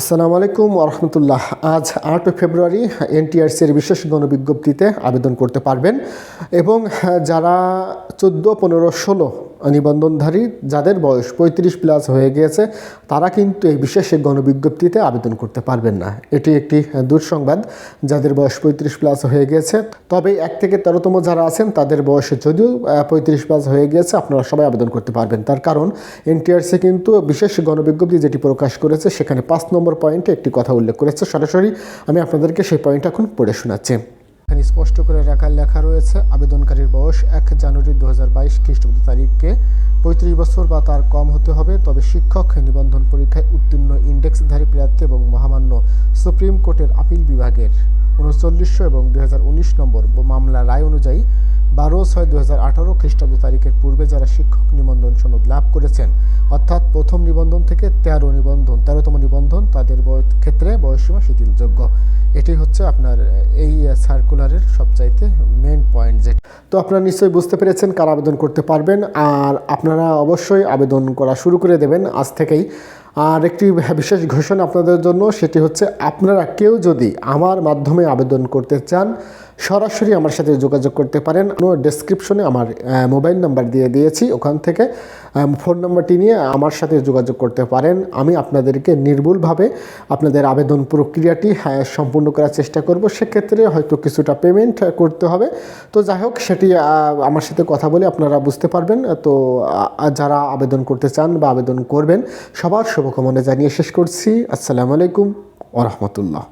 আসসালামু আলাইকুম রহমতুল্লাহ। আজ আট ফেব্রুয়ারি এনটিআরসির বিশেষ গণবিজ্ঞপ্তিতে আবেদন করতে পারবেন এবং যারা চোদ্দ, পনেরো, ষোলো নিবন্ধনধারী যাদের বয়স পঁয়ত্রিশ প্লাস হয়ে গিয়েছে, তারা কিন্তু এই বিশেষ গণবিজ্ঞপ্তিতে আবেদন করতে পারবেন না। এটি একটি দুঃসংবাদ। যাদের বয়স পঁয়ত্রিশ প্লাস হয়ে গিয়েছে, তবে এক থেকে তেরোতম যারা আছেন, তাদের বয়স যদিও পঁয়ত্রিশ প্লাস হয়ে গিয়েছে, আপনারা সবাই আবেদন করতে পারবেন। তার কারণ, এনটিআরসি কিন্তু বিশেষ গণবিজ্ঞপ্তি যেটি প্রকাশ করেছে, সেখানে পাঁচ নম্বর পয়েন্টে একটি কথা উল্লেখ করেছে। সরাসরি আমি আপনাদেরকে সেই পয়েন্ট এখন পড়ে শোনাচ্ছি। এখানে স্পষ্ট করে রাখার লেখা রয়েছে, আবেদনকারীর বয়স এক জানুয়ারি দু হাজার বাইশ খ্রিস্টাব্দ তারিখকে পঁয়ত্রিশ বছর বা তার কম হতে হবে। তবে শিক্ষক নিবন্ধন পরীক্ষায় উত্তীর্ণ ইন্ডেক্সধারী প্রার্থী এবং মহামান্য সুপ্রিম কোর্টের আপিল বিভাগের উনচল্লিশশো এবং দুই হাজার উনিশ নম্বর মামলা রায় অনুযায়ী বারো ছয় দু হাজার আঠারো খ্রিস্টাব্দ তারিখের পূর্বে যারা শিক্ষক নিবন্ধন সনদ লাভ করেছেন, অর্থাৎ প্রথম নিবন্ধন থেকে তেরো নিবন্ধন, তেরোতম নিবন্ধন তাদের ক্ষেত্রে বয়সসীমা শিথিলযোগ্য। এটি হচ্ছে আপনার এই সবচাইতে মেন পয়েন্ট যে তো আপনারা নিশ্চয়ই বুঝতে পেরেছেন কার আবেদন করতে পারবেন, আর আপনারা অবশ্যই আবেদন করা শুরু করে দেবেন আজ থেকেই। আর একটি বিশেষ ঘোষণা আপনাদের জন্য, সেটি হচ্ছে আপনারা কেউ যদি আমার মাধ্যমে আবেদন করতে চান সরাসরি আমার সাথে যোগাযোগ করতে পারেন। ডেসক্রিপশনে আমার মোবাইল নাম্বার দিয়ে দিয়েছি ওখান থেকে ফোন নাম্বারটি নিয়ে আমার সাথে যোগাযোগ করতে পারেন। আমি আপনাদেরকে নির্ভুলভাবে আপনাদের আবেদন প্রক্রিয়াটি হ্যাঁ, সম্পূর্ণ করার চেষ্টা করব। সেক্ষেত্রে হয়তো কিছুটা পেমেন্ট করতে হবে। তো যাই হোক সেটি আমার সাথে কথা বলে আপনারা বুঝতে পারবেন। তো যারা আবেদন করতে চান বা আবেদন করবেন সবার শুভকামনা জানিয়ে শেষ করছি। আসসালামু আলাইকুম ওরহমতুল্লাহ